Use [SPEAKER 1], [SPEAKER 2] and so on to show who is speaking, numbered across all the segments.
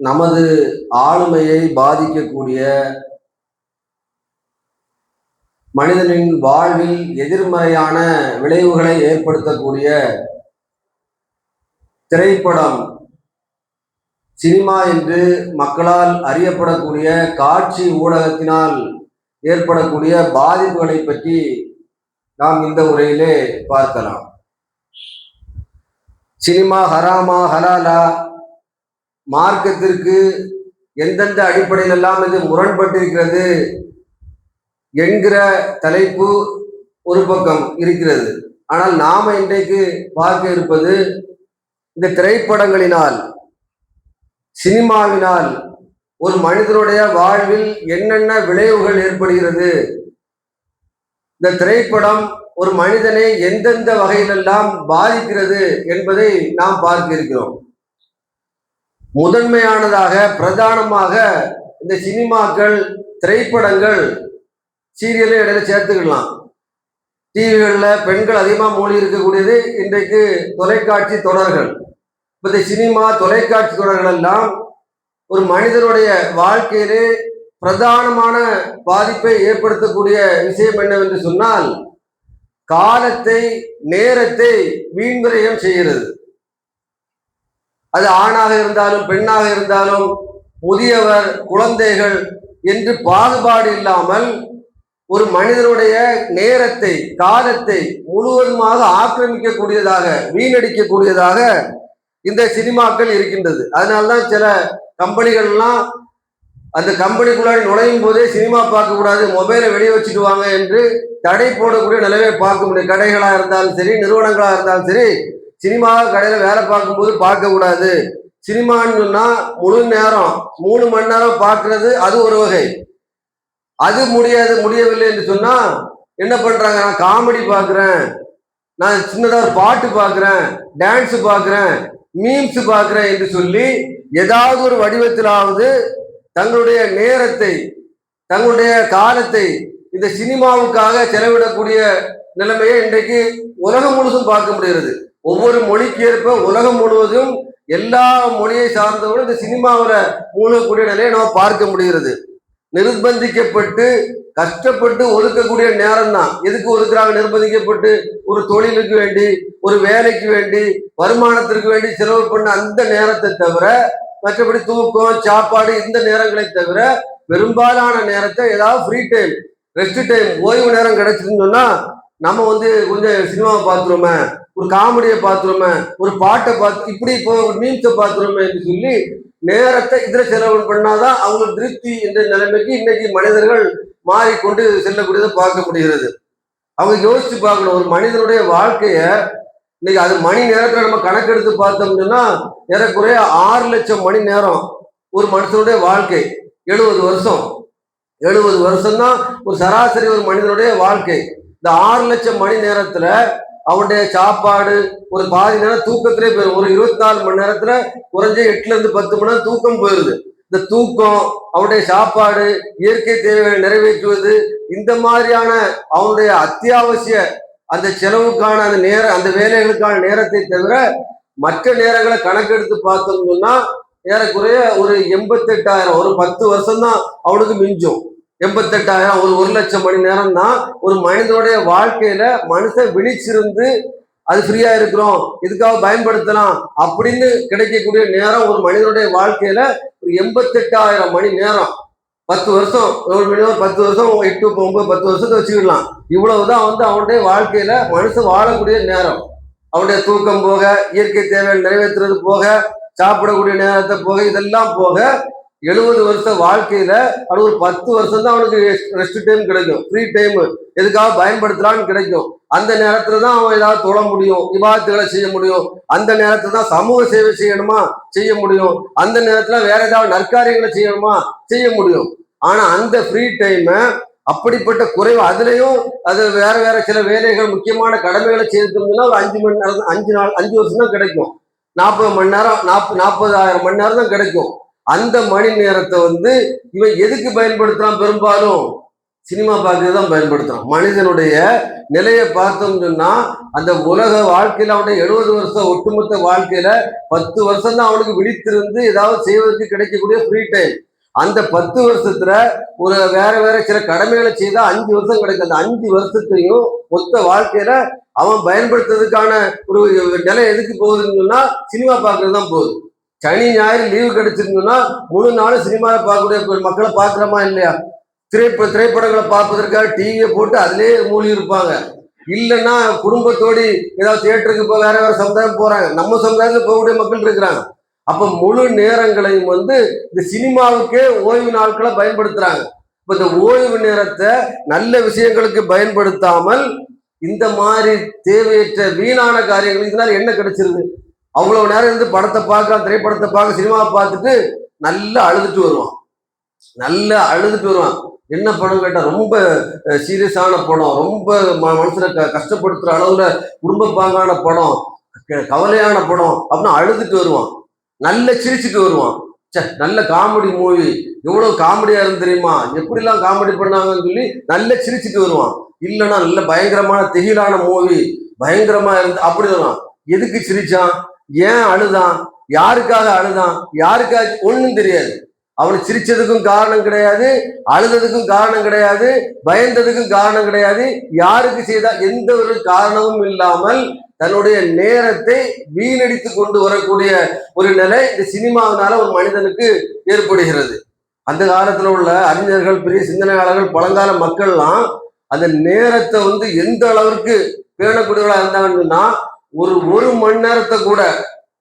[SPEAKER 1] நமது ஆளுமையை பாதிக்கக்கூடிய மனிதனின் வாழ்வில் எதிர்மறையான விளைவுகளை ஏற்படுத்தக்கூடிய திரைப்படம் சினிமா என்று மக்களால் அறியப்படக்கூடிய காட்சி ஊடகத்தினால் ஏற்படக்கூடிய பாதிப்புகளை பற்றி நாம் இந்த உரையிலே பார்க்கலாம். சினிமா ஹராமா ஹலாலா மார்க்கத்திற்கு எந்தெந்த அடிப்படையில் எல்லாம் இது முரண்பட்டிருக்கிறது என்கிற தலைப்பு ஒரு பக்கம் இருக்கிறது. ஆனால் நாம இன்றைக்கு பார்க்க இருப்பது இந்த திரைப்படங்களினால் சினிமாவினால் ஒரு மனிதனுடைய வாழ்வில் என்னென்ன விளைவுகள் ஏற்படுகிறது? இந்த திரைப்படம் ஒரு மனிதனை எந்தெந்த வகையிலெல்லாம் பாதிக்கிறது என்பதை நாம் பார்க்க இருக்கிறோம். முதன்மையானதாக பிரதானமாக இந்த சினிமாக்கள் திரைப்படங்கள் சீரியலை இடையில சேர்த்துக்கலாம். டிவிகளில் பெண்கள் அதிகமாக மூழ்கி இருக்கக்கூடியது இன்றைக்கு தொலைக்காட்சி தொடர்கள். இப்போ இந்த சினிமா தொலைக்காட்சி தொடர்கள் எல்லாம் ஒரு மனிதனுடைய வாழ்க்கையிலே பிரதானமான பாதிப்பை ஏற்படுத்தக்கூடிய விஷயம் என்னவென்று சொன்னால் காலத்தை நேரத்தை வீண்விரயம் செய்கிறது. அது ஆணாக இருந்தாலும் பெண்ணாக இருந்தாலும் முதியவர் குழந்தைகள் என்று பாகுபாடு இல்லாமல் ஒரு மனிதனுடைய நேரத்தை காலத்தை முழுவதுமாக ஆக்கிரமிக்கக்கூடியதாக வீணடிக்கக்கூடியதாக இந்த சினிமாக்கள் இருக்கின்றது. அதனால்தான் சில கம்பெனிகள்லாம் அந்த கம்பெனிக்குள்ளாடி நுழையும் போதே சினிமா பார்க்க கூடாது மொபைலை வெளியே வச்சுக்குவாங்க என்று தடை போடக்கூடிய நிலைமை பார்க்க முடியும். கடைகளாக இருந்தாலும் சரி நிறுவனங்களாக இருந்தாலும் சரி சினிமா கடையில வேலை பார்க்கும்போது பார்க்க கூடாது. சினிமான்னு சொன்னா முழு நேரம் மூணு மணி நேரம் பார்க்கறது அது ஒரு வகை. அது முடியாது முடியவில்லை என்று சொன்னா என்ன பண்றாங்க? நான் காமெடி பார்க்குறேன். நான் சின்னதா ஒரு பாட்டு பார்க்குறேன் டான்ஸ் பார்க்குறேன் மீம்ஸ் பார்க்குறேன் என்று சொல்லி ஏதாவது ஒரு வடிவத்திலாவது தங்களுடைய நேரத்தை தங்களுடைய காலத்தை இந்த சினிமாவுக்காக செலவிடக்கூடிய நிலைமையை இன்றைக்கு உலகம் முழுதும் பார்க்க முடிகிறது. ஒவ்வொரு மொழிக்கு ஏற்ப உலகம் முழுவதும் எல்லா மொழியை சார்ந்தவரும் இந்த சினிமாவில் மூழ்கக்கூடிய நிலையை நம்ம பார்க்க முடிகிறது. நிர்பந்திக்கப்பட்டு கஷ்டப்பட்டு ஒதுக்கக்கூடிய நேரம் தான் எதுக்கு ஒதுக்குறாங்க? நிர்பந்திக்கப்பட்டு ஒரு தொழிலுக்கு வேண்டி ஒரு வேலைக்கு வேண்டி வருமானத்திற்கு வேண்டி செலவு பண்ண அந்த நேரத்தை தவிர மற்றபடி தூக்கம் சாப்பாடு இந்த நேரங்களை தவிர பெரும்பாலான நேரத்தை ஏதாவது ஃப்ரீ டைம் ரெஸ்ட் டைம் ஓய்வு நேரம் கிடைச்சிருந்தோம்னா நம்ம வந்து கொஞ்சம் சினிமாவை பார்த்துருமே ஒரு காமெடியை பார்த்துருமே ஒரு பாட்டை பார்த்து இப்படி இப்போ ஒரு மீம்ஸை பார்த்துருமே என்று சொல்லி நேரத்தை இதில் செலவு பண்ணாதான் அவங்களுக்கு திருப்தி என்ற நிலைமைக்கு இன்னைக்கு மனிதர்கள் மாறிக்கொண்டு செல்லக்கூடியதை பார்க்க முடிகிறது அவங்க யோசிச்சு பார்க்கணும் ஒரு மனிதனுடைய வாழ்க்கைய இன்னைக்கு அது மணி நேரத்தில் நம்ம கணக்கெடுத்து பார்த்தோம்னா ஏறக்குறைய ஆறு லட்சம் மணி நேரம் ஒரு மனுஷனுடைய வாழ்க்கை. எழுபது வருஷம். எழுபது வருஷம் தான் ஒரு சராசரி ஒரு மனிதனுடைய வாழ்க்கை. இந்த ஆறு லட்சம் மணி நேரத்துல அவனுடைய சாப்பாடு ஒரு பாதி நேரம் தூக்கத்திலே போயிடும் ஒரு இருபத்தி நாலு மணி நேரத்துல குறைஞ்ச எட்டுல இருந்து பத்து மணி நேரம் தூக்கம் போயிருது. இந்த தூக்கம் அவனுடைய சாப்பாடு இயற்கை தேவைகளை நிறைவேற்றுவது இந்த மாதிரியான அவனுடைய அத்தியாவசிய அந்த செலவுக்கான அந்த நேர அந்த வேலைகளுக்கான நேரத்தை தவிர மற்ற நேரங்களை கணக்கெடுத்து பார்த்தோம்னு சொன்னா ஏறக்குறைய ஒரு எண்பத்தெட்டாயிரம் ஒரு பத்து வருஷம் தான் அவனுக்கு மிஞ்சும். எண்பத்தெட்டாயிரம் ஒரு ஒரு லட்சம் மணி நேரம் தான் ஒரு மனிதனுடைய வாழ்க்கையில மனுஷன் விழிச்சிருந்து அது ஃப்ரீயா இருக்கிறோம் இதுக்காக பயன்படுத்தலாம் அப்படின்னு கிடைக்கக்கூடிய நேரம் ஒரு மனிதனுடைய வாழ்க்கையில ஒரு எண்பத்தெட்டாயிரம் மணி நேரம். பத்து வருஷம் ஒரு மினிமம் பத்து வருஷம் எட்டு ஒன்பது பத்து வருஷத்தை வச்சுக்கிடலாம். இவ்வளவுதான் வந்து அவனுடைய வாழ்க்கையில மனுஷன் வாழக்கூடிய நேரம். அவனுடைய தூக்கம் போக இயற்கை தேவைகள் நிறைவேற்றுறது போக சாப்பிடக்கூடிய நேரத்தை போக இதெல்லாம் போக எழுபது வருஷ வாழ்க்கையில அது ஒரு பத்து வருஷம் தான் அவனுக்கு ரெஸ்ட் டைம் கிடைக்கும். ஃப்ரீ டைம் எதுக்காக பயன்படுத்தலான்னு கிடைக்கும். அந்த நேரத்துல தான் அவன் ஏதாவது தொழ முடியும் விவாதத்துகளை செய்ய முடியும். அந்த நேரத்துல தான் சமூக சேவை செய்யணுமா? செய்ய முடியும். அந்த நேரத்துல வேற ஏதாவது நற்காரியங்களை செய்யணுமா? செய்ய முடியும். ஆனா அந்த ஃப்ரீ டைமை அப்படிப்பட்ட குறைவு அதுலயும் அது வேற வேற சில வேலைகள் முக்கியமான கடமைகளை செய்திருந்தோம்னா ஒரு அஞ்சு மணி நேரம் அஞ்சு நாள் அஞ்சு வருஷம் தான் கிடைக்கும். நாற்பது மணி நேரம் நாற்பது நாற்பதாயிரம் மணி நேரம் தான் கிடைக்கும். அந்த மணி நேரத்தை வந்து இவன் எதுக்கு பயன்படுத்துறான் பெரும்பாலும்? சினிமா பார்க்கறது தான் பயன்படுத்துறான். மனிதனுடைய நிலையை பார்த்தோம்னு சொன்னா அந்த உலக வாழ்க்கையில அவனுடைய எழுபது வருஷம் ஒட்டுமொத்த வாழ்க்கையில பத்து வருஷம் தான் அவனுக்கு விழித்திருந்து ஏதாவது செய்வதற்கு கிடைக்கக்கூடிய ஃப்ரீ டைம் அந்த பத்து வருஷத்துல ஒரு வேற வேற சில கடமைகளை செய்தா அஞ்சு வருஷம் கிடைக்கும். அந்த அஞ்சு வருஷத்தையும் மொத்த வாழ்க்கையில அவன் பயன்படுத்துறதுக்கான ஒரு நிலை எதுக்கு போகுதுன்னு சொன்னா சினிமா பார்க்கறது தான் போகுது. சனி ஞாயிறு லீவு கிடைச்சிருந்ததுன்னா முழு நாளும் சினிமாவை பார்க்கக்கூடிய மக்களை பார்க்குறோமா இல்லையா? திரைப்ப திரைப்படங்களை பார்ப்பதற்காக டிவியை போட்டு அதிலே மூழ்கி இருப்பாங்க. இல்லைன்னா குடும்பத்தோடு ஏதாவது தியேட்டருக்கு இப்போ வேற வேற சமுதாயம் போறாங்க. நம்ம சமுதாயத்தில் போகக்கூடிய மக்கள் இருக்கிறாங்க. அப்ப முழு நேரங்களையும் வந்து இந்த சினிமாவுக்கே ஓய்வு நாட்களை பயன்படுத்துறாங்க. இப்ப இந்த ஓய்வு நேரத்தை நல்ல விஷயங்களுக்கு பயன்படுத்தாமல் இந்த மாதிரி தேவையற்ற வீணான காரியங்கள் இதனால என்ன கிடைச்சிருது? அவ்வளவு நேரம் இருந்து படத்தை பார்க்கலாம் திரைப்படத்தை பார்க்க சினிமாவை பார்த்துட்டு நல்லா அழுதுட்டு வருவான். நல்லா அழுதுட்டு வருவான். என்ன படம் கேட்டால் ரொம்ப சீரியஸான படம் ரொம்ப ம- மனசுல க- கஷ்டப்படுத்துற அளவுல குடும்ப பாங்கான படம் க- கவலையான படம் அப்படின்னு அழுதுட்டு வருவான். நல்ல சிரிச்சுட்டு வருவான். ச்சே நல்ல காமெடி மூவி. எவ்வளவு காமெடியா இருந்து தெரியுமா? எப்படிலாம் காமெடி பண்ணாங்கன்னு சொல்லி நல்ல சிரிச்சுட்டு வருவான். இல்லைன்னா நல்ல பயங்கரமான திகிலான மூவி. பயங்கரமா இருந்து அப்படி வருவான். எதுக்கு சிரிச்சான்? ஏன் அழுதான்? யாருக்காக அழுதான்? யாருக்காக? ஒன்றும் தெரியாது. அவன் சிரிச்சதுக்கும் காரணம் கிடையாது அழுததுக்கும் காரணம் கிடையாது பயந்ததுக்கும் காரணம் கிடையாது. யாருக்கு செய்தா? எந்த ஒரு காரணமும் இல்லாமல் தன்னுடைய நேரத்தை வீணடித்து கொண்டு வரக்கூடிய ஒரு நிலை இந்த சினிமாவினால ஒரு மனிதனுக்கு ஏற்படுகிறது. அந்த காலத்துல உள்ள அறிஞர்கள் பெரிய சிந்தனையாளர்கள் பழங்கால மக்கள்லாம் அந்த நேரத்தை வந்து எந்த அளவிற்கு பேணக்கூடியவர்களா இருந்தாங்கன்னா ஒரு ஒரு மணி நேரத்தை கூட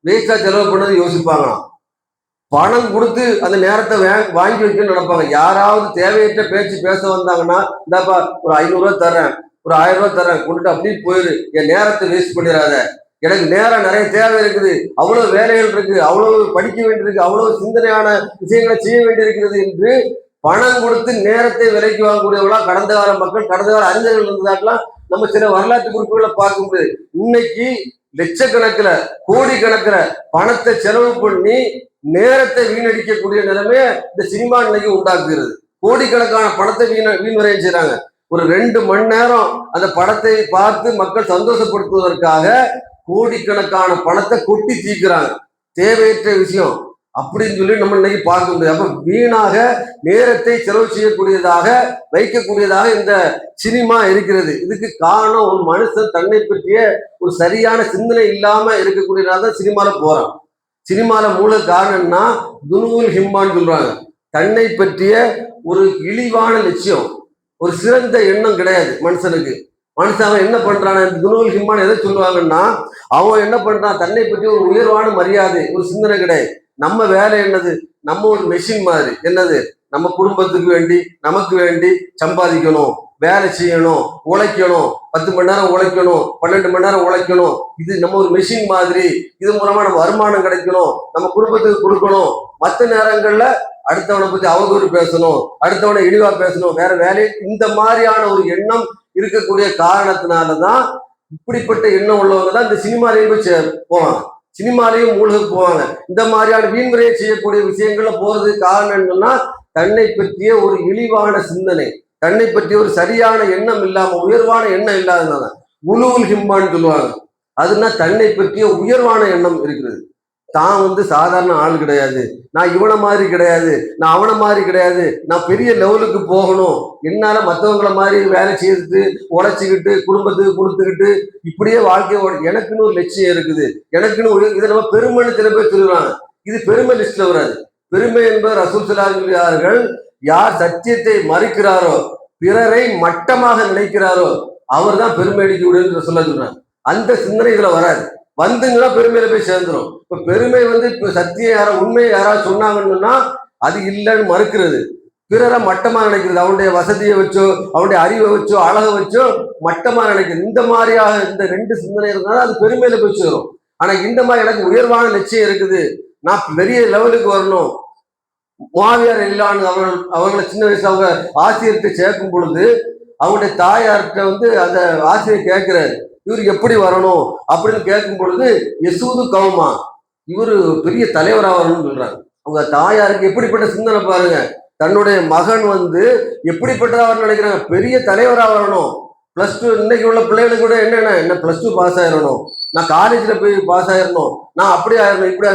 [SPEAKER 1] வேஸ்டா செலவு பண்ணது யோசிப்பாங்களாம். பணம் கொடுத்து அந்த நேரத்தை வாங்கி வைக்கணும்னு நினைப்பாங்க. யாராவது தேவையற்ற பேச்சு பேச வந்தாங்கன்னா இந்தாப்பா ஒரு ஐநூறுரூவா தர்றேன் ஒரு ஆயிரம் ரூபாய் தர்றேன் கொண்டுட்டு அப்படியே போயிரு. என் நேரத்தை வேஸ்ட் பண்ணிடாத. எனக்கு நேரம் நிறைய தேவை இருக்குது. அவ்வளவு வேலைகள் இருக்கு அவ்வளவு படிக்க வேண்டியிருக்கு அவ்வளவு சிந்தனையான விஷயங்களை செய்ய வேண்டியிருக்கிறது என்று பணம் கொடுத்து நேரத்தை விலைக்கு வாங்கக்கூடியவங்களா கடந்த கால மக்கள் கடந்த கால அறிஞர்கள் இருந்ததாக்கெல்லாம் நம்ம சில வரலாற்று குறிப்புகளை பார்க்கும்போது இன்னைக்கு லட்சக்கணக்கில் கோடிக்கணக்கில் பணத்தை செலவு பண்ணி நேரத்தை வீணடிக்கக்கூடிய நிலைமைய இந்த சினிமா இன்னைக்கு உண்டாக்குகிறது. கோடிக்கணக்கான பணத்தை வீண வீண்வரையம் செய்கிறாங்க ஒரு ரெண்டு மணி நேரம் அந்த படத்தை பார்த்து மக்கள் சந்தோஷப்படுத்துவதற்காக கோடிக்கணக்கான பணத்தை கொட்டி தீக்குறாங்க. தேவையற்ற விஷயம். அப்படின்னு சொல்லி நம்ம இன்னைக்கு பார்க்க முடியாது. அப்ப வீணாக நேரத்தை செலவு செய்யக்கூடியதாக வைக்கக்கூடியதாக இந்த சினிமா இருக்கிறது. இதுக்கு காரணம் ஒரு மனுஷன் தன்னை பற்றிய ஒரு சரியான சிந்தனை இல்லாம இருக்கக்கூடியதாக தான் சினிமால போறான். சினிமால மூல காரணம்னா துனுவுல் ஹிம்மான்னு சொல்றாங்க. தன்னை பற்றிய ஒரு இழிவான லட்சியம் ஒரு சிறந்த எண்ணம் கிடையாது மனுஷனுக்கு. மனுஷன் அவன் என்ன பண்றான்? இந்த ஹிம்மான் எதை சொல்லுவாங்கன்னா அவன் என்ன பண்றான்? தன்னை பற்றி ஒரு உயர்வான மரியாதை ஒரு சிந்தனை கிடையாது. நம்ம வேலை என்னது? நம்ம ஒரு மெஷின் மாதிரி. என்னது? நம்ம குடும்பத்துக்கு வேண்டி நமக்கு வேண்டி சம்பாதிக்கணும். வேலை செய்யணும். உழைக்கணும். பத்து மணி நேரம் உழைக்கணும். பன்னெண்டு மணி நேரம் உழைக்கணும். இது நம்ம ஒரு மெஷின் மாதிரி. இது மூலமா நம்ம வருமானம் கிடைக்கணும். நம்ம குடும்பத்துக்கு கொடுக்கணும். மற்ற நேரங்கள்ல அடுத்தவனை பத்தி அவதூறு பேசணும். அடுத்தவனை இழிவா பேசணும். வேற வேலையை இந்த மாதிரியான ஒரு எண்ணம் இருக்கக்கூடிய காரணத்தினாலதான் இப்படிப்பட்ட எண்ணம் உள்ளவங்க தான் இந்த சினிமாலையும் போய் போவாங்க சினிமாலையும் மூழ்க போவாங்க. இந்த மாதிரியான வீண்முறையை செய்யக்கூடிய விஷயங்கள்ல போறது காரணம் என்னன்னா தன்னை பற்றிய ஒரு இழிவான சிந்தனை தன்னை பற்றிய ஒரு சரியான எண்ணம் இல்லாம உயர்வான எண்ணம் இல்லாததுனால உழுவுல் ஹிம்மான்னு சொல்லுவாங்க. அதுனா தன்னை பற்றிய உயர்வான எண்ணம் இருக்கிறது. தான் வந்து சாதாரண ஆள் கிடையாது. நான் இவனை மாதிரி கிடையாது. நான் அவனை மாதிரி கிடையாது. நான் பெரிய லெவலுக்கு போகணும். என்னால மற்றவங்கள மாதிரி வேலை செய்துட்டு உழைச்சிக்கிட்டு குடும்பத்துக்கு கொடுத்துக்கிட்டு இப்படியே வாழ்க்கையோட எனக்குன்னு ஒரு லட்சியம் இருக்குது. எனக்குன்னு ஒரு இதை நம்ம பெருமைன்னு சில பேர் சொல்லுவாங்க. இது பெருமை லிஸ்ட்ல வராது. பெருமை என்பது ரசூல் ஸல்லல்லாஹு யார் சத்தியத்தை மறுக்கிறாரோ பிறரை மட்டமாக நினைக்கிறாரோ அவர் தான் பெருமை அடிக்க விடுன்னு சொல்ல சொல்றாங்க. அந்த சிந்தனை இதுல வராது. வந்துங்கன்னா பெருமையில போய் சேர்ந்துரும். இப்ப பெருமை வந்து இப்ப சத்தியம் யாரா உண்மையை யாராவது சொன்னாங்கன்னா அது இல்லைன்னு மறுக்கிறது. பிறரை மட்டமா நினைக்கிறது. அவனுடைய வசதியை வச்சோ அவனுடைய அறிவை வச்சோ அழகை வச்சோ மட்டமா நினைக்கிறது. இந்த மாதிரியாக இந்த ரெண்டு சிந்தனை இருந்தாலும் அது பெருமையில போய் சேரும். ஆனா இந்த மாதிரி எனக்கு உயர்வான நிச்சயம் இருக்குது. நான் பெரிய லெவலுக்கு வரணும். மாவியார் இல்லான்னு அவர்கள் அவங்கள சின்ன வயசு அவங்க ஆசிரியர்கிட்ட சேர்க்கும் பொழுது அவங்களுடைய தாயார்கிட்ட வந்து அந்த ஆசிரியர் கேட்கிறாரு. இவர் எப்படி வரணும் அப்படின்னு கேட்கும் பொழுது யசூது கவுமா இவர் பெரிய தலைவராக வரணும்னு சொல்றாங்க அவங்க தாயாருக்கு எப்படிப்பட்ட சிந்தனை பாருங்க. தன்னுடைய மகன் வந்து எப்படிப்பட்டதாக நினைக்கிறாங்க. பெரிய தலைவராக வரணும். ப்ளஸ் டூ இன்னைக்கு உள்ள பிள்ளைகளுக்கு கூட என்னென்ன? என்ன ப்ளஸ் டூ பாஸ் ஆயிரணும். நான் காலேஜில் போய் பாஸ் ஆயிடணும் நான் அப்படி ஆயிடணும் இப்படி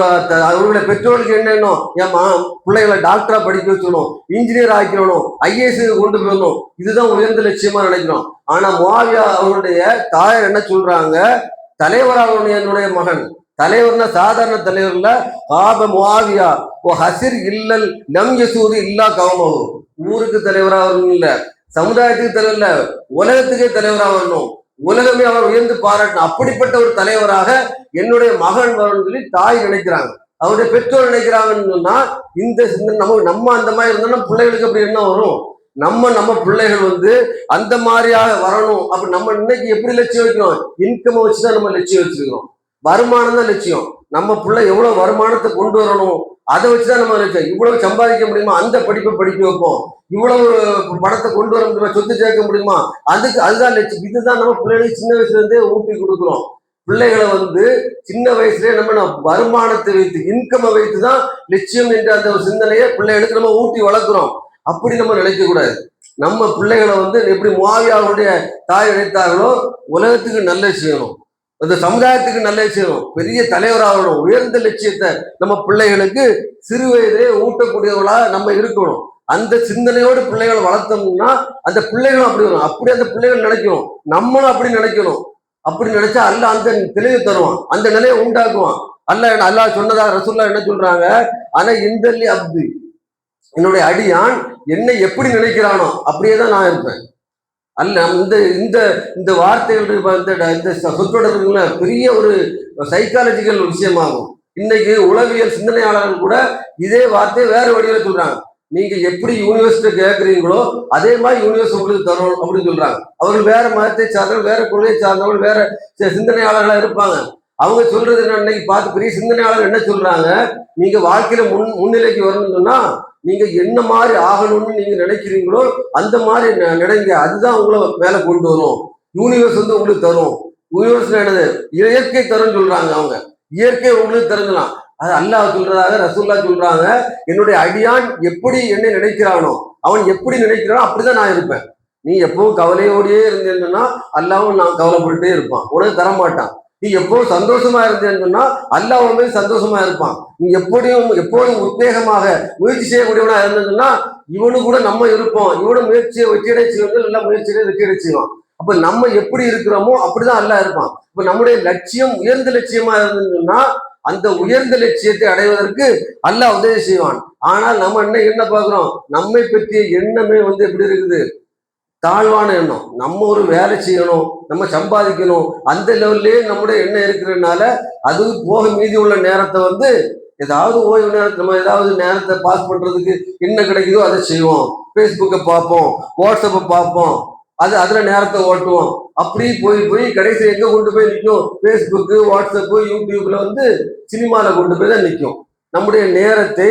[SPEAKER 1] அவர்களுடைய பெற்றோருக்கு என்னென்னும் ஏமா மா பிள்ளைகளை டாக்டரா படிக்க வச்சிடணும் இன்ஜினியர் ஆக்கிடணும் ஐஏஎஸ் கொண்டு போயிடணும். இதுதான் உயர்ந்த லட்சியமா நினைக்கிறோம். ஆனா மோவியா அவருடைய தாயார் என்ன சொல்றாங்க? தலைவராகணும் என்னுடைய மகன். தலைவர்னா சாதாரண தலைவர்ல ஆப முவாவியா. ஓ ஹசிர் இல்லல் நம் யசூது இல்லா கவமகு ஊருக்கு தலைவராக வரணும் இல்ல. சமுதாயத்துக்கு தலைவர் இல்ல. உலகத்துக்கே தலைவராக வரணும் உலகமே அவர் உயர்ந்து பாராட்டணும் அப்படிப்பட்ட ஒரு தலைவராக என்னுடைய மகன் வரணும்னு சொல்லி தாய் நினைக்கிறாங்க. அவருடைய பெற்றோர் நினைக்கிறாங்கன்னு சொன்னா இந்த நம்ம நம்ம அந்த மாதிரி இருந்தோம்னா பிள்ளைகளுக்கு அப்படி என்ன வரும்? நம்ம நம்ம பிள்ளைகள் வந்து அந்த மாதிரியாக வரணும். அப்படி நம்ம இன்னைக்கு எப்படி லட்சியம் வைக்கிறோம்? இன்கம் வச்சுதான் நம்ம லட்சியம் வச்சிருக்கிறோம். வருமானம் தான் லட்சியம். நம்ம பிள்ளை எவ்வளவு வருமானத்தை கொண்டு வரணும்? அதை வச்சுதான் நம்ம நினைச்சோம் இவ்வளவு சம்பாதிக்க முடியுமா? அந்த படிப்பை படிக்க வைப்போம். இவ்வளவு பணத்தை கொண்டு வர முடியுமா? சொத்து சேர்க்க முடியுமா? அதுக்கு அதுதான் லட்சியம் இதுதான் நம்ம பிள்ளைகளுக்கு சின்ன வயசுல இருந்தே ஊட்டி கொடுக்குறோம். பிள்ளைகளை வந்து சின்ன வயசுலயே நம்ம நம்ம வருமானத்தை வைத்து இன்கம்மை வைத்து தான் லட்சியம் என்ற அந்த ஒரு சிந்தனையை பிள்ளைகளுக்கு நம்ம ஊட்டி வளர்க்குறோம். அப்படி நம்ம நினைக்க கூடாது. நம்ம பிள்ளைகளை வந்து எப்படி மாவியாவுடைய தாய் நினைத்தார்களோ உலகத்துக்கு நல்ல செய்யணும். அந்த சமுதாயத்துக்கு நல்ல செய்யணும் பெரிய தலைவராகணும். உயர்ந்த லட்சியத்தை நம்ம பிள்ளைகளுக்கு சிறு வயதிலே ஊட்டக்கூடியவர்களா நம்ம இருக்கணும். அந்த சிந்தனையோடு பிள்ளைகளை வளர்த்தோம்னா அந்த பிள்ளைகளும் அப்படி வரும். அப்படி அந்த பிள்ளைகள் நினைக்கணும். நம்மளும் அப்படி நினைக்கணும். அப்படி நினைச்சா அல்ல அந்த தெளிவு தருவான். அந்த நிலையை உண்டாக்குவான். அல்ல அல்லாஹ் சொன்னதா ரசூல்லா என்ன சொல்றாங்க? ஆனா இந்த அப்து. என்னுடைய அடியான் என்னை எப்படி நினைக்கிறானோ அப்படியே தான் நான் இருப்பேன். அல்ல இந்த இந்த இந்த வார்த்தைகள் இந்த இந்த பெரிய ஒரு சைக்காலஜிக்கல் விஷயமாகும். இன்னைக்கு உளவியல் சிந்தனையாளர்கள் கூட இதே வார்த்தையை வேற வழியில சொல்றாங்க. நீங்க எப்படி யூனிவர்சிட்டி கேட்குறீங்களோ அதே மாதிரி யூனிவர்ஸ் உங்களுக்கு தரும் அப்படின்னு சொல்றாங்க. அவர்கள் வேற மதத்தை சார்ந்தவர்கள் வேற கொள்கையை சார்ந்தவர்கள் வேற சிந்தனையாளர்களாக சிந்தனையாளர்களா இருப்பாங்க. அவங்க சொல்றது என்ன இன்னைக்கு பார்த்து பெரிய சிந்தனையாளர் என்ன சொல்றாங்க? நீங்க வாழ்க்கையில முன் முன்னிலைக்கு வரணும்னு சொன்னா நீங்க என்ன மாதிரி ஆகணும்னு நீங்க நினைக்கிறீங்களோ அந்த மாதிரி ந- நினைங்க. அதுதான் உங்களை மேல கொண்டு வரும். யூனிவர்ஸ் வந்து உங்களுக்கு தரும். யூனிவர்ஸ் என்னது? இயற்கை தரும்னு சொல்றாங்க அவங்க. இயற்கை உங்களுக்கு தருங்கலாம். அது அல்லாஹ் சொல்றதாக ரசூல்லா சொல்றாங்க. என்னுடைய அடியான் எப்படி என்னை நினைக்கிறானோ அவன் எப்படி நினைக்கிறானோ அப்படிதான் நான் இருப்பேன். நீ எப்பவும் கவலையோடயே இருந்தேன்னா அல்லாவும் நான் கவலைப்பட்டுட்டே இருப்பான். உனக்கு தர மாட்டான் நீ எப்பவும் சந்தோஷமா இருந்தேன்னு சொன்னா அல்லாஹ் உன் சந்தோஷமா இருப்பான். நீ எப்படியும் எப்போதும் உத்வேகமாக முயற்சி செய்யக்கூடியவனா இருந்ததுன்னா இவனு கூட நம்ம இருப்போம். இவனும் முயற்சியை வெற்றியடை செய்வார்கள் நல்லா முயற்சியை வெற்றியடை செய்வான். அப்ப நம்ம எப்படி இருக்கிறோமோ அப்படிதான் அல்லாஹ் இருப்பான். இப்ப நம்முடைய லட்சியம் உயர்ந்த லட்சியமா இருந்ததுன்னா அந்த உயர்ந்த லட்சியத்தை அடைவதற்கு அல்லாஹ் உதவி செய்வான். ஆனால் நம்ம என்ன என்ன பார்க்கிறோம்? நம்மை பற்றிய எண்ணமே வந்து எப்படி இருக்குது? தாழ்வான எண்ணம். நம்ம ஒரு வேலை செய்யணும் நம்ம சம்பாதிக்கணும் அந்த லெவல்லே நம்முடைய எண்ணம் இருக்கிறதுனால அது போக மீதி உள்ள நேரத்தை வந்து ஏதாவது ஓய்வு நேரத்தில் நம்ம ஏதாவது நேரத்தை பாஸ் பண்றதுக்கு என்ன கிடைக்குதோ அதை செய்வோம். ஃபேஸ்புக்கை பார்ப்போம் வாட்ஸ்அப்பை பார்ப்போம் அது அதில் நேரத்தை ஓட்டுவோம். அப்படி போய் போய் கடைசி எங்கே கொண்டு போய் நிற்கும்? ஃபேஸ்புக்கு வாட்ஸ்அப்பு யூடியூப்ல வந்து சினிமாவில் கொண்டு போய் தான் நிற்கும். நம்முடைய நேரத்தை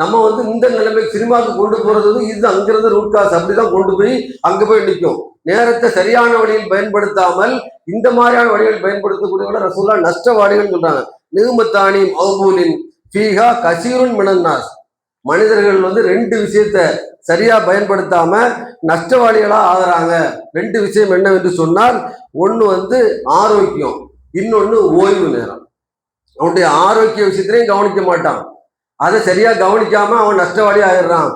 [SPEAKER 1] நம்ம வந்து இந்த நிலைமை சினிமாவுக்கு கொண்டு போறது வந்து இது அங்கிருந்து ரூட் காசு அப்படிதான் கொண்டு போய் அங்க போய் நிற்கும் நேரத்தை சரியான வழியில் பயன்படுத்தாமல் இந்த மாதிரியான வழிகள் பயன்படுத்தக்கூடிய ரசூல்லா நஷ்டவாடிகள் சொல்றாங்க. நிகுமத்தானி மௌபூலின் ஃபீஹா கசீருன் மினன்னாஸ். மனிதர்கள் வந்து ரெண்டு விஷயத்த சரியா பயன்படுத்தாம நஷ்டவாளிகளா ஆகுறாங்க. ரெண்டு விஷயம் என்னவென்று சொன்னால் ஒன்று வந்து ஆரோக்கியம் இன்னொன்னு ஓய்வு நேரம். அவனுடைய ஆரோக்கிய விஷயத்திலையும் கவனிக்க மாட்டான். அதை சரியாக கவனிக்காமல் அவன் நஷ்டவாளி ஆயிடுறான்.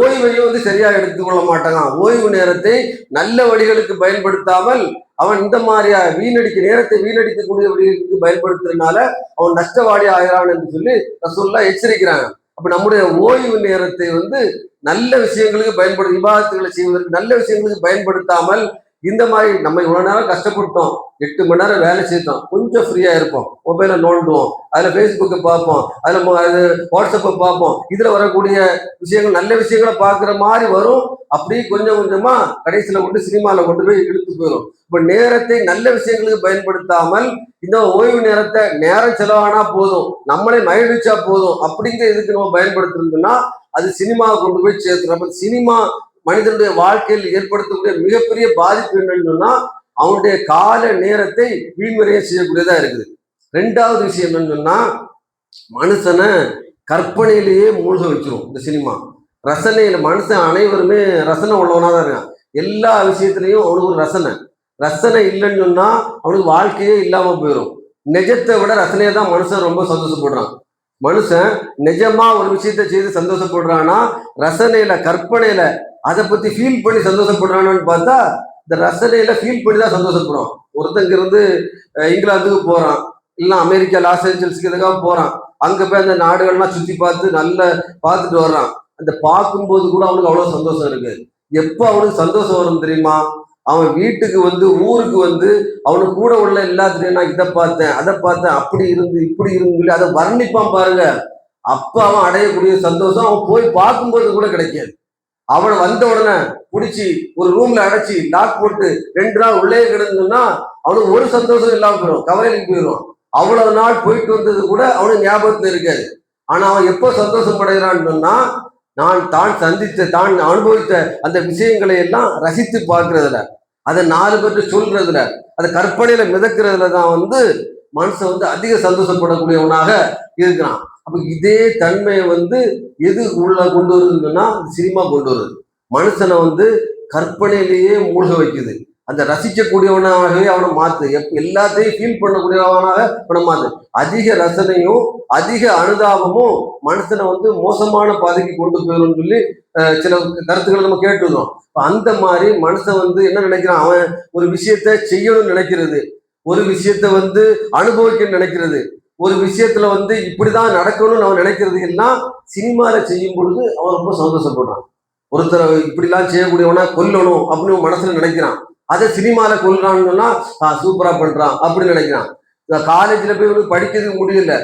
[SPEAKER 1] ஓய்வையும் வந்து சரியாக எடுத்துக்கொள்ள மாட்டான். ஓய்வு நேரத்தை நல்ல வழிகளுக்கு பயன்படுத்தாமல் அவன் இந்த மாதிரியா வீணடிக்க நேரத்தை வீணடிக்கக்கூடிய வழிகளுக்கு பயன்படுத்துறதுனால அவன் நஷ்டவாளி ஆகிறான் என்று சொல்லி ரசூல்லா எச்சரிக்கிறாங்க. அப்ப நம்முடைய ஓய்வு நேரத்தை வந்து நல்ல விஷயங்களுக்கு பயன்படு விவாதத்துகளை செய்வதற்கு நல்ல விஷயங்களுக்கு பயன்படுத்தாமல் இந்த மாதிரி நம்ம இவ்வளோ நேரம் கஷ்டப்பட்டோம் எட்டு மணி நேரம் வேலை செய்தோம் கொஞ்சம் ஃப்ரீயாக இருப்போம். மொபைலை நோண்டுவோம் அதில் ஃபேஸ்புக்கை பார்ப்போம் அதில் அது வாட்ஸ்அப்பை பார்ப்போம். இதில் வரக்கூடிய விஷயங்கள் நல்ல விஷயங்களை பார்க்குற மாதிரி வரும். அப்படியே கொஞ்சம் கொஞ்சமாக கடைசியில் கொண்டு சினிமாவில் கொண்டு போய் இழுத்து போயிடும் இப்போ நேரத்தை நல்ல விஷயங்களுக்கு பயன்படுத்தாமல் இந்த ஓய்வு நேரத்தை நேரம் செலவானா போதும் நம்மளே மகிழ்விச்சா போதும் அப்படிங்கிற இதுக்கு நம்ம பயன்படுத்துறதுன்னா அது சினிமாவை கொண்டு போய் சேர்த்துரும் அப்ப சினிமா மனிதனுடைய வாழ்க்கையில் ஏற்படுத்தக்கூடிய மிகப்பெரிய பாதிப்பு என்னன்னு சொன்னா அவனுடைய கால நேரத்தை வீண்வரைய செய்யக்கூடியதா இருக்குது. ரெண்டாவது விஷயம் என்னன்னு சொன்னா மனுஷனை கற்பனையிலேயே மூழ்க வச்சிரும் இந்த சினிமா. ரசனையில மனுஷன் அனைவருமே ரசனை உள்ளவனா தான் இருக்கான். எல்லா விஷயத்திலையும் அவனுக்கு ஒரு ரசனை. ரசனை இல்லைன்னு சொன்னா அவனுக்கு வாழ்க்கையே இல்லாம போயிடும் நிஜத்தை விட ரசனையை தான் மனுஷன் ரொம்ப சந்தோஷப்படுறான். மனுஷன் நிஜமா ஒரு விஷயத்த செய்து சந்தோஷப்படுறான்னா ரசனையில கற்பனையில அதை பத்தி ஃபீல் பண்ணி சந்தோஷப்படுறானான்னு பார்த்தா இந்த ரசனையில ஃபீல் பண்ணி தான் சந்தோஷப்படும் ஒருத்தங்க இருந்து இங்கிலாந்துக்கு போறான். இல்லைன்னா அமெரிக்கா லாஸ் ஏஞ்சல்ஸ்க்கு எதுக்காக போறான். அங்க போய் அந்த நாடுகள்லாம் சுத்தி பார்த்து நல்ல பார்த்துட்டு வர்றான். அந்த பார்க்கும்போது கூட அவனுக்கு அவ்வளவு சந்தோஷம் இருக்கு. எப்போ அவனுக்கு சந்தோஷம் வரும் தெரியுமா? அவன் வீட்டுக்கு வந்து ஊருக்கு வந்து அவனுக்கு கூட உள்ள எல்லாத்துலையும் நான் இதை பார்த்தேன் அதை பார்த்தேன் அப்படி இருந்து இப்படி இருந்து சொல்லி அதை வர்ணிப்பான் பாருங்க. அப்ப அவன் அடையக்கூடிய சந்தோஷம் அவன் போய் பார்க்கும்போது கூட கிடைக்காது. அவனை வந்த உடனே பிடிச்சி ஒரு ரூம்ல அடைச்சி லாக் போட்டு ரெண்டு நாள் உள்ளே கிடந்தோம்னா அவனுக்கு ஒரு சந்தோஷம் இல்லாம போயிடும் கவலைக்கு போயிடும் அவ்வளவு நாள் போயிட்டு வந்தது கூட அவனுக்கு ஞாபகத்துல இருக்காது. ஆனா அவன் எப்போ சந்தோஷப்படுகிறான்னு சொன்னா நான் தான் சந்தித்த தான் அனுபவித்த அந்த விஷயங்களை எல்லாம் ரசித்து பார்க்கறதுல அதை நாலு பேர்ட்டு சொல்றதுல அதை கற்பனையில மிதக்கிறதுல தான் வந்து மனசை வந்து அதிக சந்தோஷப்படக்கூடியவனாக இருக்கிறான். அப்போ இதே தன்மையை வந்து எது உள்ள கொண்டு வருதுன்னா சினிமா கொண்டு வருது. மனுஷனை வந்து கற்பனையிலேயே மூழ்க வைக்குது. அந்த ரசிக்கக்கூடியவனாகவே அவனை மாத்து. எப்- எல்லாத்தையும் ஃபீல் பண்ணக்கூடியவனாக அவனை மாத்து. அதிக ரசனையும் அதிக அனுதாபமும் மனுஷனை வந்து மோசமான பாதைக்கு கொண்டு போயிடும்னு சொல்லி சில கருத்துக்களை நம்ம கேட்டுருந்தோம் அந்த மாதிரி மனுஷன் வந்து என்ன நினைக்கிறான்? அவன் ஒரு விஷயத்த செய்யணும்னு நினைக்கிறது. ஒரு விஷயத்த வந்து அனுபவிக்கணும்னு நினைக்கிறது. ஒரு விஷயத்துல வந்து இப்படிதான் நடக்கணும்னு அவன் நினைக்கிறது எல்லாம் சினிமால செய்யும் பொழுது அவன் ரொம்ப சந்தோஷப்படுறான். ஒருத்தரை இப்படிலாம் செய்யக்கூடியவனா கொல்லணும் அப்படின்னு மனசுல நினைக்கிறான். அதை சினிமால கொல்றான்னு சூப்பரா பண்றான் அப்படின்னு நினைக்கிறான். காலேஜ்ல போய் இவனுக்கு படிக்கிறதுக்கு முடியல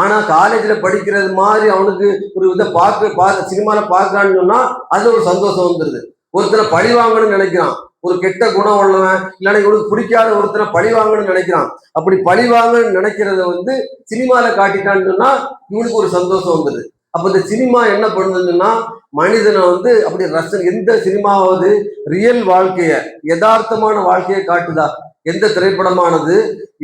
[SPEAKER 1] ஆனா காலேஜ்ல படிக்கிறது மாதிரி அவனுக்கு ஒரு இதை பார்க்க பார்க்க சினிமால பார்க்கறான்னு சொன்னா அதுல ஒரு சந்தோஷம் வந்துருது. ஒருத்தரை பழி வாங்கணும்னு நினைக்கிறான். ஒரு கெட்ட குணம் உள்ளவன் இல்லைன்னா இவனுக்கு பிடிக்காத ஒருத்தனை பழி வாங்கணும்னு நினைக்கிறான். அப்படி பழி வாங்கணும்னு நினைக்கிறத வந்து சினிமால காட்டிட்டான்னு சொன்னா இவனுக்கு ஒரு சந்தோஷம் வந்துடுது. அப்ப இந்த சினிமா என்ன பண்ணுதுன்னா மனிதனை வந்து அப்படி ரசன் எந்த சினிமாவது ரியல் வாழ்க்கைய யதார்த்தமான வாழ்க்கையை காட்டுதா? எந்த திரைப்படமானது?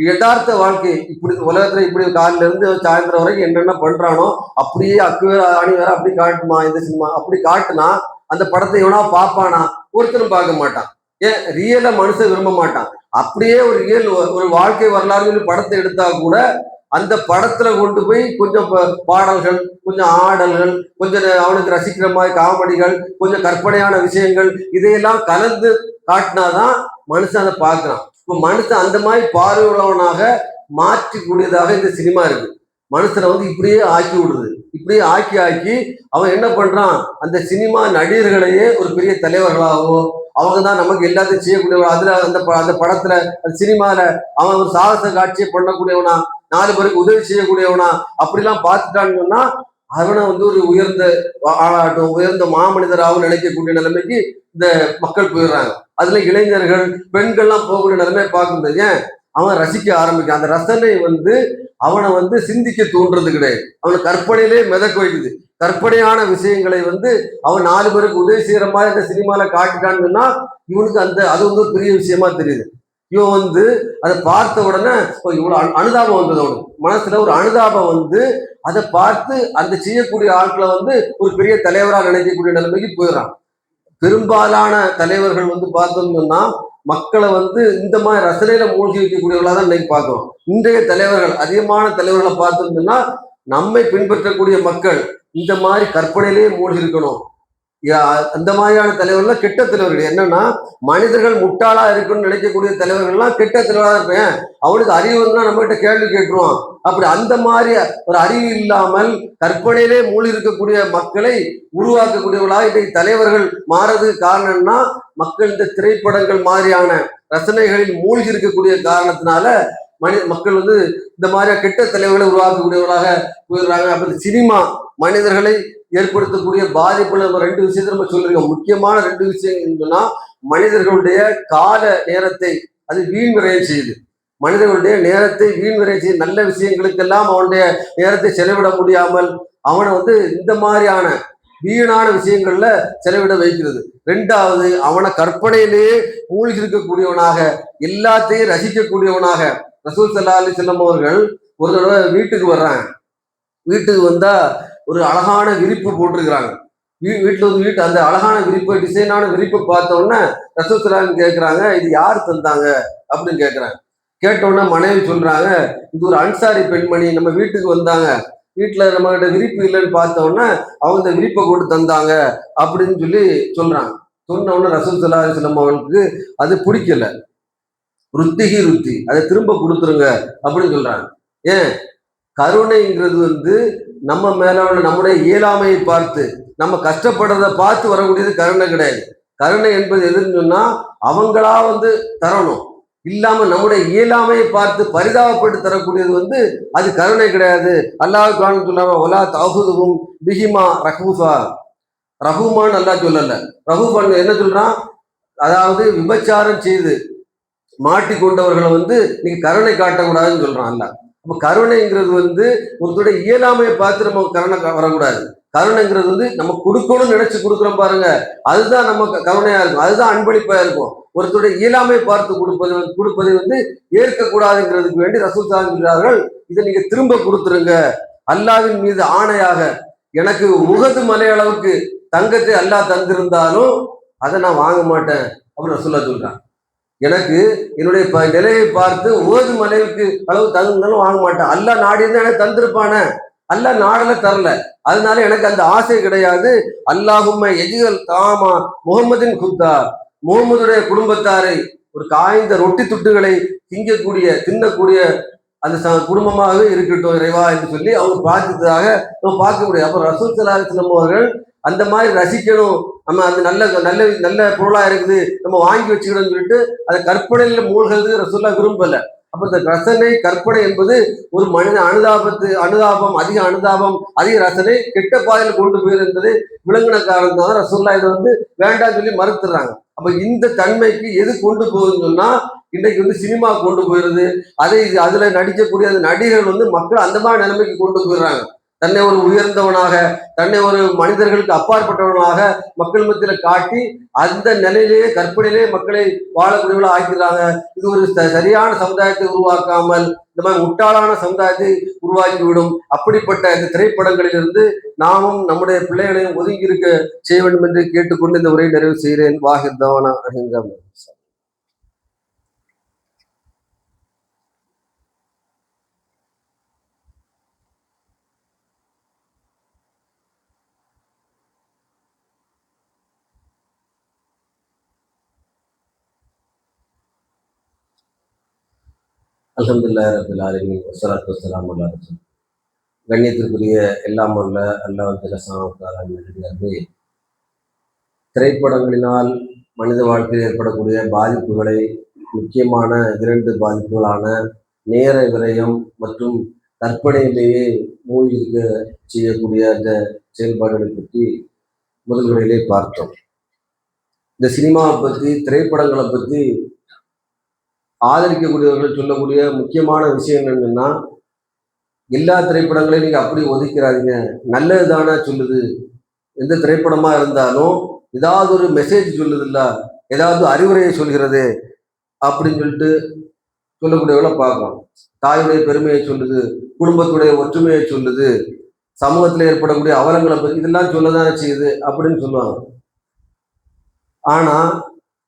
[SPEAKER 1] யதார்த்த வாழ்க்கை இப்படி உலகத்துல இப்படி காலையில இருந்து சாயந்தரம் வரைக்கும் என்னென்ன பண்றானோ அப்படியே அக்கு வேற ஆணி வேற அப்படி காட்டுமா இந்த சினிமா? அப்படி காட்டுனா அந்த படத்தை எவனா பார்ப்பானா? ஒருத்தரும் பார்க்க மாட்டான். ஏன்? ரியலை மனுஷன் விரும்ப மாட்டான். அப்படியே ஒரு ரியல் ஒரு வாழ்க்கை வரலாறு படத்தை எடுத்தா கூட அந்த படத்துல கொண்டு போய் கொஞ்சம் ப- பாடல்கள் கொஞ்சம் ஆடல்கள் கொஞ்சம் அவனுக்கு ரசிக்கிற மாதிரி காமெடிகள் கொஞ்சம் கற்பனையான விஷயங்கள் இதையெல்லாம் கலந்து காட்டினாதான் மனுஷன் அதை பார்க்கறான். இப்போ மனுஷன் அந்த மாதிரி பார்வையுள்ளவனாக மாற்றக்கூடியதாக இந்த சினிமா இருக்கு. மனுஷனை வந்து இப்படியே ஆக்கி விடுது. இப்படியே ஆக்கி ஆக்கி அவன் என்ன பண்றான்? அந்த சினிமா நடிகர்களையே ஒரு பெரிய தலைவர்களாகவோ அவங்க தான் நமக்கு எல்லாத்தையும் செய்யக்கூடியவங்க. அதுல அந்த ப- அந்த படத்துல அந்த சினிமால அவன் ஒரு சாகச காட்சியை பண்ணக்கூடியவனா நாலு பேருக்கு உதவி செய்யக்கூடியவனா அப்படிலாம் பார்த்துட்டாங்கன்னா அவனை வந்து ஒரு உயர்ந்த ஆளாகட்டும் உயர்ந்த மாமனிதராகவும் நினைக்கக்கூடிய நிலைமைக்கு இந்த மக்கள் போயிடுறாங்க. அதுல இளைஞர்கள் பெண்கள்லாம் போகக்கூடிய நிலைமையை பார்க்கும்போது ஏன்? அவன் ரசிக்க ஆரம்பிக்கான் அந்த ரசனை வந்து அவனை வந்து சிந்திக்க தூண்டுறது கிடையாது. அவனை கற்பனையிலே மிதக்க வைக்குது. கற்பனையான விஷயங்களை வந்து அவன் நாலு பேருக்கு உதவி செய்யற மாதிரி அந்த சினிமால காட்டிட்டான்னு இவனுக்கு அந்த அது வந்து ஒரு பெரிய விஷயமா தெரியுது. இவன் வந்து அதை பார்த்த உடனே ஓ, இவ்வளவு அனு- அனுதாபம் வந்தது அவனுக்கு. மனசுல ஒரு அனுதாபம் வந்து அதை பார்த்து அந்த செய்யக்கூடிய ஆட்களை வந்து ஒரு பெரிய தலைவரா நினைக்கக்கூடிய நிலைமைக்கு போயிடறான். பெரும்பாலான தலைவர்கள் வந்து பார்த்தோம்னா மக்களை வந்து இந்த மாதிரி ரசனையில மூழ்கி வைக்கக்கூடியவர்களா தான் இன்னைக்கு பார்க்கிறோம். இன்றைய தலைவர்கள் அதிகமான தலைவர்களை பார்த்தோம்னா நம்மை பின்பற்றக்கூடிய மக்கள் இந்த மாதிரி கற்பனையிலேயே மூழ்கி இருக்கணும் அந்த மாதிரியான தலைவர்கள்லாம் கெட்ட தலைவர்கள். என்னன்னா மனிதர்கள் முட்டாளா இருக்குன்னு நினைக்கக்கூடிய தலைவர்கள்லாம் கெட்ட தலைவராக இருப்பேன். அவனுக்கு அறிவு இருந்தா நம்ம கிட்ட கேள்வி கேட்டுருவான். அப்படி அந்த மாதிரி ஒரு அறிவு இல்லாமல் கற்பனையிலே மூழ்கி இருக்கக்கூடிய மக்களை உருவாக்கக்கூடியவர்களாக இன்றைக்கு தலைவர்கள் மாறதுக்கு காரணம்னா மக்கள் இந்த திரைப்படங்கள் மாதிரியான ரசனைகளில் மூழ்கி இருக்கக்கூடிய காரணத்தினால மனித மக்கள் வந்து இந்த மாதிரியா கெட்ட தலைவர்களை உருவாக்கக்கூடியவர்களாக போயிடுறாங்க. அப்ப இந்த சினிமா மனிதர்களை ஏற்படுத்தக்கூடிய பாதிப்புல நம்ம ரெண்டு விஷயத்தை நம்ம சொல்லிருக்கோம். முக்கியமான ரெண்டு விஷயம் சொன்னா மனிதர்களுடைய கால நேரத்தை அது வீண் விரயம் செய்யுது. மனிதர்களுடைய நேரத்தை வீண் விரயம் செய்து நல்ல விஷயங்களுக்கெல்லாம் அவனுடைய நேரத்தை செலவிட முடியாமல் அவனை வந்து இந்த மாதிரியான வீணான விஷயங்கள்ல செலவிட வைக்கிறது. ரெண்டாவது அவனை கற்பனையிலேயே மூழ்கி இருக்கக்கூடியவனாக எல்லாத்தையும் ரசிக்கக்கூடியவனாக ரசூல் சல்லா அலி செல்லம் அவர்கள் ஒரு தடவை வீட்டுக்கு வர்றாங்க. வீட்டுக்கு வந்தா ஒரு அழகான விரிப்பு போட்டிருக்கிறாங்க. வீ- வீட்டுல வந்து வீட்டு அந்த அழகான விரிப்பை டிசைனான விரிப்பு பார்த்தோன்னே ரசூல் ரசூசலான்னு கேட்குறாங்க இது யார் தந்தாங்க? அப்படின்னு கேட்குறாங்க. கேட்டோன்னே மனைவி சொல்றாங்க இது ஒரு அன்சாரி பெண்மணி நம்ம வீட்டுக்கு வந்தாங்க. வீட்டில் நம்ம கிட்ட விரிப்பு இல்லைன்னு பார்த்தோன்னே அவங்க இந்த விரிப்பை கொண்டு தந்தாங்க. அப்படின்னு சொல்லி சொல்றாங்க. சொன்ன உடனே ரசூல் சல்லா அலிஸ்லாம் அது பிடிக்கல. ருத்திகி ருத்தி. அதை திரும்ப கொடுத்துருங்க அப்படின்னு சொல்றாங்க. ஏன்? கருணைங்கிறது வந்து நம்ம மேலான உள்ள நம்முடைய இயலாமையை பார்த்து நம்ம கஷ்டப்படுறத பார்த்து வரக்கூடியது கருணை கிடையாது. கருணை என்பது எதுன்னு சொன்னா அவங்களா வந்து தரணும். இல்லாம நம்முடைய இயலாமையை பார்த்து பரிதாபப்பட்டு தரக்கூடியது வந்து அது கருணை கிடையாது. அல்லாஹ் காணும் சொல்லாம ஒலா தகுதுவும் பிஹிமா ரஹூஃபா. ரஹூமான்னு அல்லாஹ் சொல்லல. ரஹூஃபான் என்ன சொல்றான்? அதாவது விபச்சாரம் செய்து மாட்டிக்கொண்டவர்களை வந்து நீங்க கருணை காட்டக்கூடாதுன்னு சொல்றான் அல்ல அப்ப கருணைங்கிறது வந்து ஒருத்தருடைய இயலாமையை பார்த்து நம்ம கருணை வரக்கூடாது. கருணைங்கிறது வந்து நம்ம கொடுக்கணும்னு நினைச்சு கொடுக்குறோம் பாருங்க. அதுதான் நம்ம கருணையா இருக்கும். அதுதான் அன்பளிப்பா இருக்கும். ஒருத்தருடைய இயலாமை பார்த்து கொடுப்பது வந்து- கொடுப்பதை வந்து ஏற்கக்கூடாதுங்கிறதுக்கு வேண்டி ரசூல் சாஹிப் சொல்கிறார்கள் இதை நீங்க திரும்ப கொடுத்துருங்க. அல்லாவின் மீது ஆணையாக எனக்கு முகது மலை அளவுக்கு தங்கத்தை அல்லாஹ் தந்திருந்தாலும் அதை நான் வாங்க மாட்டேன். அப்படின்னு ரசூல்லா சொல்றான் எனக்கு என்னுடைய ப- நிலையை பார்த்து ஓது மனைவிக்கு அளவு தகுந்தாலும் வாங்க மாட்டேன். அல்ல நாடி இருந்தா எனக்கு தந்திருப்பானே. அல்ல நாடல தரல. அதனால எனக்கு அந்த ஆசை கிடையாது. அல்லாஹும்ம எதிகள் தாமா முகமதின் குத்தா முகமதுடைய குடும்பத்தாரை ஒரு காய்ந்த ரொட்டி துட்டுகளை திங்கக்கூடிய தின்னக்கூடிய அந்த ச- குடும்பமாகவே இருக்கட்டும் இறைவா என்று சொல்லி அவங்க பார்த்ததாக நம்ம பார்க்க முடியும். அப்போ ரசூல் சலாஹ் அவர்கள் அந்த மாதிரி ரசிக்கணும். நம்ம அந்த நல்ல நல்ல நல்ல பொருளாக இருக்குது நம்ம வாங்கி வச்சுக்கணும்னு சொல்லிட்டு அதை கற்பனையில் மூழ்கிறது ரசோல்லா விரும்பல. அப்போ இந்த ரசனை கற்பனை என்பது ஒரு மனித அனுதாபத்து அனுதாபம் அதிக அனுதாபம் அதிக ரசனை கெட்ட பாதையில் கொண்டு போயிரு என்பது விலங்கின காரணம் தான் ரசோல்லா இதை வந்து வேண்டாம்னு சொல்லி மறுத்துறாங்க. அப்போ இந்த தன்மைக்கு எது கொண்டு போகுதுன்னு சொன்னால் இன்றைக்கு வந்து சினிமா கொண்டு போயிருது. அதை இது நடிக்கக்கூடிய அந்த நடிகர்கள் வந்து மக்கள் அந்த மாதிரி நிலைமைக்கு கொண்டு போயிடுறாங்க. தன்னை ஒரு உயர்ந்தவனாக தன்னை ஒரு மனிதர்களுக்கு அப்பாற்பட்டவனாக மக்கள் மத்தியில காட்டி அந்த நிலையிலேயே கற்பனையிலேயே மக்களை வாழக்கூடியவர்களா ஆக்கிறாங்க இது ஒரு ச- சரியான சமுதாயத்தை உருவாக்காமல் இந்த மாதிரி முட்டாளான சமுதாயத்தை உருவாக்கிவிடும். அப்படிப்பட்ட இந்த திரைப்படங்களிலிருந்து நாமும் நம்முடைய பிள்ளைகளையும் ஒதுங்கி இருக்க செய்ய வேண்டும் என்று கேட்டுக்கொண்டு இந்த உரையை நிறைவு செய்கிறேன். வாஹிர் தவனா அஹிங்கம் அல்ஹம்துலில்லாஹி ரபில் ஆலமீன். வஸ்ஸலாத்து ரசூல். கண்ணியத்திற்குரிய எல்லாம் உள்ள அல்லாஹ் நல்லடியார்களே திரைப்படங்களினால் மனித வாழ்க்கையில் ஏற்படக்கூடிய பாதிப்புகளை முக்கியமான இரண்டு பாதிப்புகளான நேர விரயம் மற்றும் கற்பனையிலேயே மூழ்கிருக்க செய்யக்கூடிய அந்த செயல்பாடுகளை பற்றி முதல்களிலே பார்த்தோம். இந்த சினிமாவை பற்றி திரைப்படங்களை பற்றி ஆதரிக்கக்கூடியவர்கள் சொல்லக்கூடிய முக்கியமான விஷயம் என்னன்னா எல்லா திரைப்படங்களையும் நீங்கள் அப்படி ஒதுக்கிறாதீங்க. நல்லது தானே சொல்லுது. எந்த திரைப்படமாக இருந்தாலும் ஏதாவது ஒரு மெசேஜ் சொல்லுது இல்லை ஏதாவது அறிவுரையை சொல்கிறது அப்படின்னு சொல்லிட்டு சொல்லக்கூடியவர்களை பார்க்கலாம். தாயுடைய பெருமையை சொல்லுது குடும்பத்துடைய ஒற்றுமையை சொல்லுது சமூகத்தில் ஏற்படக்கூடிய அவலங்களை பற்றி இதெல்லாம் சொல்லதான் செய்யுது அப்படின்னு சொல்லுவாங்க. ஆனால்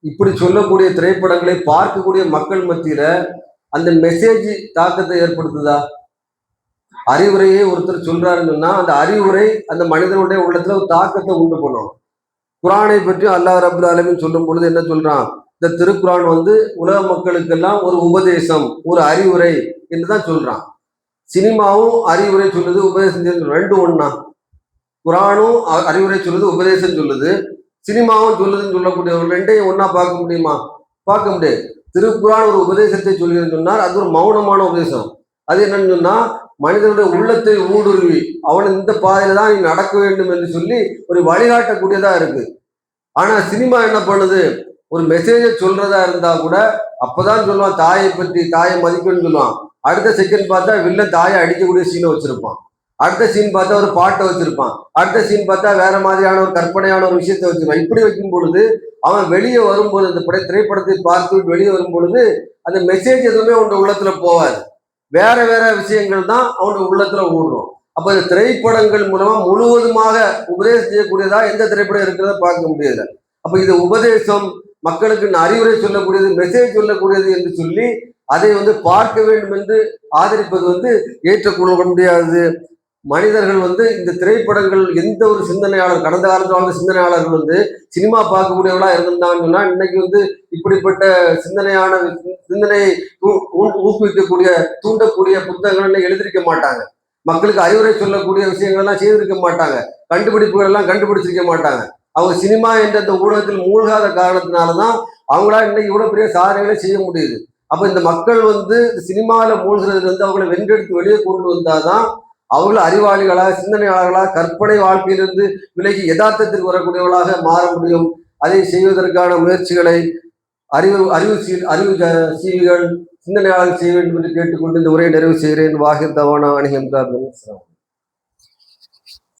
[SPEAKER 1] இப்படி சொல்லக்கூடிய திரைப்படங்களை பார்க்கக்கூடிய மக்கள் மத்தியில அந்த மெசேஜ் தாக்கத்தை ஏற்படுத்துதா? அறிவுரையே ஒருத்தர் சொல்றாருன்னு அந்த அறிவுரை அந்த மனிதனுடைய உள்ளத்துல ஒரு தாக்கத்தை உண்டு பண்ணும். குரானை பற்றி அல்லாஹ் ரபுல் அலமின் சொல்லும் பொழுது என்ன சொல்றான்? இந்த திருக்குரான் வந்து உலக மக்களுக்கெல்லாம் ஒரு உபதேசம் ஒரு அறிவுரை என்று தான் சொல்றான். சினிமாவும் அறிவுரை சொல்லுது உபதேசம் ரெண்டு ரெண்டும் குரானும் அ- அறிவுரை சொல்லுது உபதேசம் சொல்லுது. சினிமாவும் சொல்லுதுன்னு சொல்லக்கூடியவர்கள் ரெண்டையும் ஒன்றா பார்க்க முடியுமா? பார்க்க முடியாது. திருக்குறான் ஒரு உபதேசத்தை சொல்கிறேன்னு சொன்னால் அது ஒரு மௌனமான உபதேசம். அது என்னன்னு சொன்னா மனிதனுடைய உள்ளத்தை ஊடுருவி அவன் இந்த பாதையில தான் நீ நடக்க வேண்டும் என்று சொல்லி ஒரு வழிகாட்டக்கூடியதா இருக்கு. ஆனா சினிமா என்ன பண்ணுது? ஒரு மெசேஜை சொல்றதா இருந்தா கூட அப்பதான் சொல்லுவான் தாயை பற்றி தாயை மதிக்கணும்னு சொல்லுவான். அடுத்த செகண்ட் பார்த்தா வில்ல தாயை அடிக்கக்கூடிய சீனை வச்சிருப்பான். அடுத்த சீன் பார்த்தா ஒரு பாட்டை வச்சிருப்பான். அடுத்த சீன் பார்த்தா வேற மாதிரியான ஒரு கற்பனையான ஒரு விஷயத்தை வச்சிருப்பான். இப்படி வைக்கும் பொழுது அவன் வெளியே வரும்போது அந்த படை திரைப்படத்தை பார்த்து வெளியே வரும் பொழுது அந்த மெசேஜ் எதுவுமே அவனோட உள்ளத்துல போவாது. வேற வேற விஷயங்கள் தான் அவனோட உள்ளத்துல ஓடுறோம் அப்ப இந்த திரைப்படங்கள் மூலமா முழுவதுமாக உபதேசம் செய்யக்கூடியதா எந்த திரைப்படம் இருக்கிறத பார்க்க முடியாது அப்ப இது உபதேசம் மக்களுக்கு அறிவுரை சொல்லக்கூடியது மெசேஜ் சொல்லக்கூடியது என்று சொல்லி அதை வந்து பார்க்க வேண்டும் என்று ஆதரிப்பது வந்து ஏற்றுக்கொள்ள முடியாது. மனிதர்கள் வந்து இந்த திரைப்படங்கள் எந்த ஒரு சிந்தனையாளர் கடந்த காலத்தில் வாழ்ந்த சிந்தனையாளர்கள் வந்து சினிமா பார்க்கக்கூடியவர்களா இருந்திருந்தாங்கன்னா இன்னைக்கு வந்து இப்படிப்பட்ட சிந்தனையான சிந்தனையை ஊ- ஊ- ஊக்குவிக்கக்கூடிய தூண்டக்கூடிய புத்தகங்கள் இன்னைக்கு எழுதியிருக்க மாட்டாங்க. மக்களுக்கு அறிவுரை சொல்லக்கூடிய விஷயங்கள் எல்லாம் செய்திருக்க மாட்டாங்க. கண்டுபிடிப்புகள் எல்லாம் கண்டுபிடிச்சிருக்க மாட்டாங்க. அவங்க சினிமா என்ற அந்த ஊடகத்தில் மூழ்காத காரணத்தினாலதான் அவங்களா இன்னைக்கு இவ்வளவு பெரிய சாதனைகளை செய்ய முடியுது. அப்ப இந்த மக்கள் வந்து சினிமாவில் மூழ்கிறதுல இருந்து அவங்களை வென்றெடுத்து வெளியே கொண்டு வந்தாதான் அவர்கள் அறிவாளிகளாக சிந்தனையாளர்களாக கற்பனை வாழ்க்கையிலிருந்து விலகி யதார்த்தத்திற்கு வரக்கூடியவர்களாக மாற முடியும். அதை செய்வதற்கான முயற்சிகளை அறிவு அறிவு அறிவு சீவிகள் சிந்தனையாளர்கள் செய்ய வேண்டும் என்று கேட்டுக்கொண்டு இந்த உரையை நிறைவு செய்கிறேன். வாகிர் தவானா அணிகின்றார்